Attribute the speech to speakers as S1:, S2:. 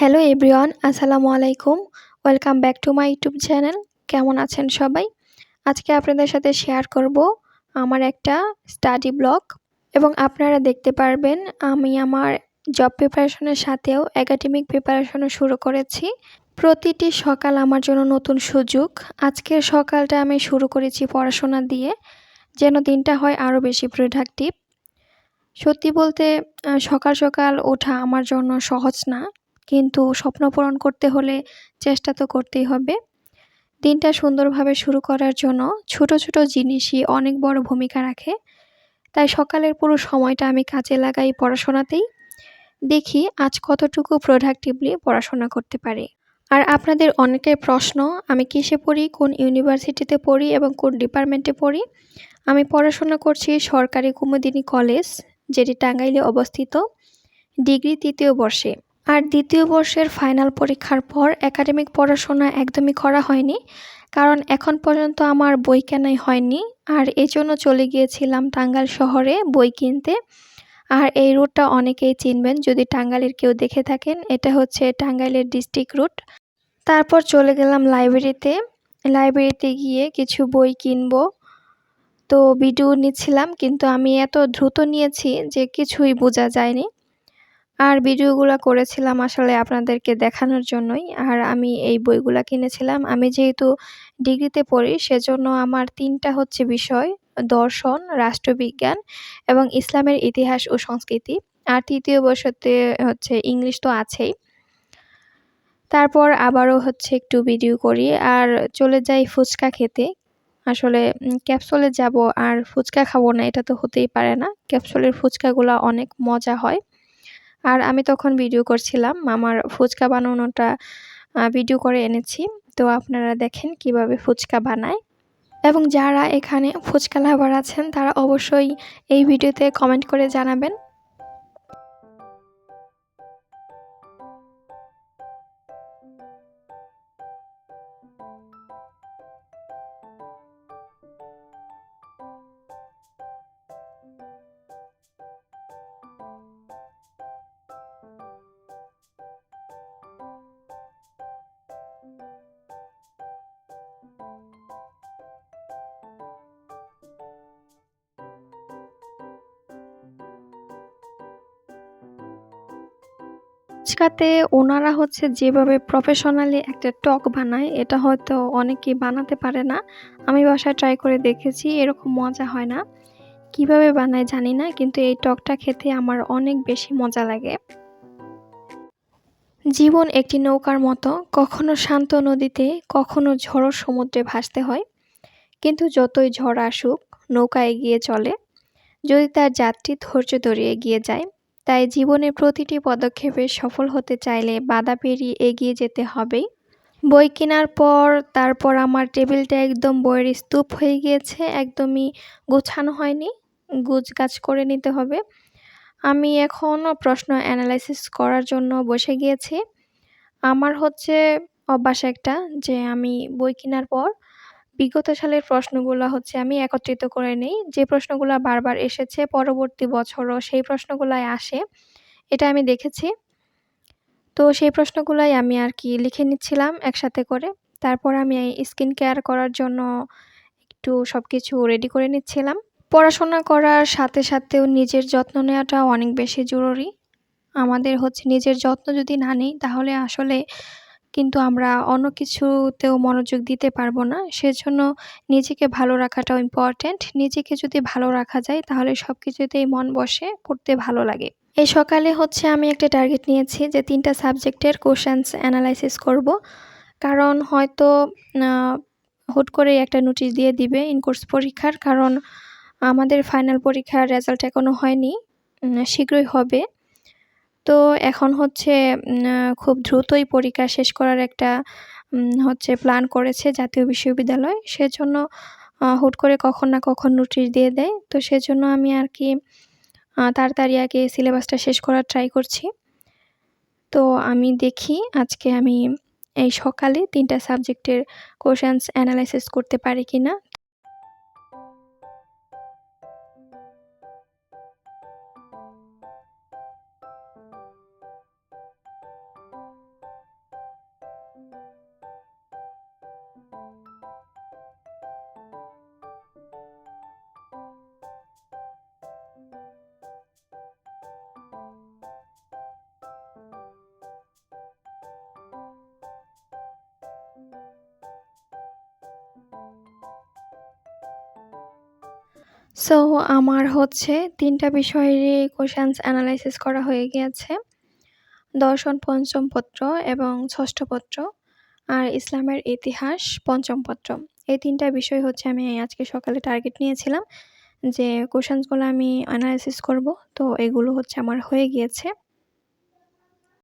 S1: Hello everyone আসসালামু আলাইকুম welcome back to my YouTube channel কেমন আছেন সবাই? আজকে আপনাদের সাথে শেয়ার করব আমার একটা স্টাডি ব্লগ এবং আপনারা দেখতে পারবেন, আমি আমার জব প্রিপারেশনের সাথেও একাডেমিক প্রিপারেশনও শুরু করেছি। প্রতিটি সকাল আমার জন্য নতুন সুযোগ। আজকের সকালটা আমি শুরু করেছি পড়াশোনা দিয়ে, যেন দিনটা হয় আরও বেশি প্রোডাক্টিভ সত্যি বলতে সকাল সকাল ওঠা আমার জন্য সহজ না। কিন্তু স্বপ্ন পূরণ করতে হলে চেষ্টা তো করতেই হবে। দিনটা সুন্দরভাবে শুরু করার জন্য ছোট ছোট জিনিসই অনেক বড় ভূমিকা রাখে। তাই সকালের পুরো সময়টা আমি কাজে লাগাই পড়াশোনাতেই। দেখি আজ কতটুকু প্রোডাক্টিভলি পড়াশোনা করতে পারি। আর আপনাদের অনেকের প্রশ্ন, আমি কিসে পড়ি, কোন ইউনিভার্সিটিতে পড়ি এবং কোন ডিপার্টমেন্টে পড়ি? আমি পড়াশোনা করছি সরকারি কুমুদিনী কলেজ যেটি টাঙ্গাইলে অবস্থিত। ডিগ্রি তৃতীয় বর্ষে। আর দ্বিতীয় বর্ষের ফাইনাল পরীক্ষার পর একাডেমিক পড়াশোনা একদমই করা হয়নি, কারণ এখন পর্যন্ত আমার বই কেনাই হয়নি, আর এজন্য চলে গিয়েছিলাম টাঙ্গাইল শহরে বই কিনতে। আর এই রুটটা অনেকেই চিনবেন, যদি টাঙ্গাইলের কেউ দেখে থাকেন, এটা হচ্ছে টাঙ্গাইলের ডিস্ট্রিক্ট রুট। তারপর চলে গেলাম লাইব্রেরিতে লাইব্রেরিতে গিয়ে কিছু বই কিনবো। তো ভিডিও নিচ্ছিলাম, কিন্তু আমি এত দ্রুত নিয়েছি যে কিছুই বোঝা যায়নি। আর ভিডিওগুলো করেছিলাম আসলে আপনাদেরকে দেখানোর জন্যই। আর আমি এই বইগুলা কিনেছিলাম। আমি যেহেতু ডিগ্রিতে পড়ি, সেজন্য আমার তিনটা হচ্ছে বিষয়, দর্শন, রাষ্ট্রবিজ্ঞান এবং ইসলামের ইতিহাস ও সংস্কৃতি। আর তৃতীয় বর্ষতে হচ্ছে ইংলিশ তো আছেই। তারপর আবারও হচ্ছে একটু ভিডিও করি। আর চলে যাই ফুচকা খেতে। আসলে ক্যাপসুলে যাব আর ফুচকা খাব না, এটা তো হতেই পারে না। ক্যাপসুলের ফুচকাগুলো অনেক মজা হয়। আর আমি তখন ভিডিও করছিলাম আমার ফুচকা বানানোটা ভিডিও করে এনেছি। তো আপনারা দেখেন কীভাবে ফুচকা বানায়। এবং যারা এখানে ফুচকা লাভার আছেন, তারা অবশ্যই এই ভিডিওতে কমেন্ট করে জানাবেন। ফুচকাতে ওনারা হচ্ছে যেভাবে প্রফেশনালি একটা টক বানায়, এটা হয়তো অনেকেই বানাতে পারে না। আমি বাসায় ট্রাই করে দেখেছি, এরকম মজা হয় না। কীভাবে বানায় জানি না, কিন্তু এই টকটা খেতে আমার অনেক বেশি মজা লাগে। জীবন একটি নৌকার মতো, কখনো শান্ত নদীতে, কখনো ঝড়ো সমুদ্রে ভাসতে হয়। কিন্তু যতই ঝড় আসুক, নৌকা এগিয়ে চলে। যদি তার যাত্রী ধৈর্য ধরে এগিয়ে যায় তাই জীবনের প্রতিটি পদক্ষেপে সফল হতে চাইলে বাধা পেরিয়ে এগিয়ে যেতে হবেই বই কেনার পর, তারপর আমার টেবিলটা একদম বইয়ের স্তূপ হয়ে গিয়েছে, একদমই গোছানো হয়নি গুছ গাছ করে নিতে হবে। আমি এখনও প্রশ্ন অ্যানালাইসিস করার জন্য বসে গিয়েছি। আমার হচ্ছে অভ্যাস একটা যে আমি বই কেনার পর বিগত সালের প্রশ্নগুলো হচ্ছে আমি একত্রিত করে নেই। যে প্রশ্নগুলো বারবার এসেছে পরবর্তী বছরও সেই প্রশ্নগুলাই আসে। এটা আমি দেখেছি। তো সেই প্রশ্নগুলাই আমি আর কি লিখে নিচ্ছিলাম একসাথে করে। তারপর আমি স্কিন কেয়ার করার জন্য একটু সব কিছু রেডি করে নিচ্ছিলাম। পড়াশোনা করার সাথে সাথেও নিজের যত্ন নেওয়াটা অনেক বেশি জরুরি। আমাদের হচ্ছে নিজের যত্ন যদি না নিই, তাহলে আসলে কিন্তু আমরা অন্য কিছুতেও মনোযোগ দিতে পারব না। সেজন্য নিজেকে ভালো রাখাটাও ইম্পর্ট্যান্ট নিজেকে যদি ভালো রাখা যায়, তাহলে সব কিছুতেই মন বসে, পড়তে ভালো লাগে। এই সকালে হচ্ছে আমি একটা টার্গেট নিয়েছি যে তিনটা সাবজেক্টের কোশ্চেন্স অ্যানালাইসিস করব। কারণ হয়তো হুট করে একটা নোটিশ দিয়ে দিবে ইনকোর্স পরীক্ষার। কারণ আমাদের ফাইনাল পরীক্ষার রেজাল্ট এখনও হয়নি। শীঘ্রই হবে। তো এখন হচ্ছে খুব দ্রুতই পরীক্ষা শেষ করার একটা হচ্ছে প্ল্যান করেছে জাতীয় বিশ্ববিদ্যালয়। সেজন্য হুট করে কখন না কখন নোটিশ দিয়ে দেয়। তো সেজন্য আমি আর কি তাড়াতাড়ি আগে সিলেবাসটা শেষ করার ট্রাই করছি। তো আমি দেখি আজকে আমি এই সকালে তিনটা সাবজেক্টের কোশ্চেন্স অ্যানালাইসিস করতে পারি কি না সো আমার হচ্ছে ৩ টা বিষয়েরই কোশ্চেন্স অ্যানালাইসিস করা হয়ে গিয়েছে। দর্শন পঞ্চম পত্র এবং ষষ্ঠ পত্র আর ইসলামের ইতিহাস পঞ্চম পত্র। এই তিনটা বিষয় হচ্ছে আমি আজকে সকালে টার্গেট নিয়েছিলাম যে কোশ্চেন্সগুলো আমি অ্যানালাইসিস করব। তো এগুলো হচ্ছে আমার হয়ে গিয়েছে।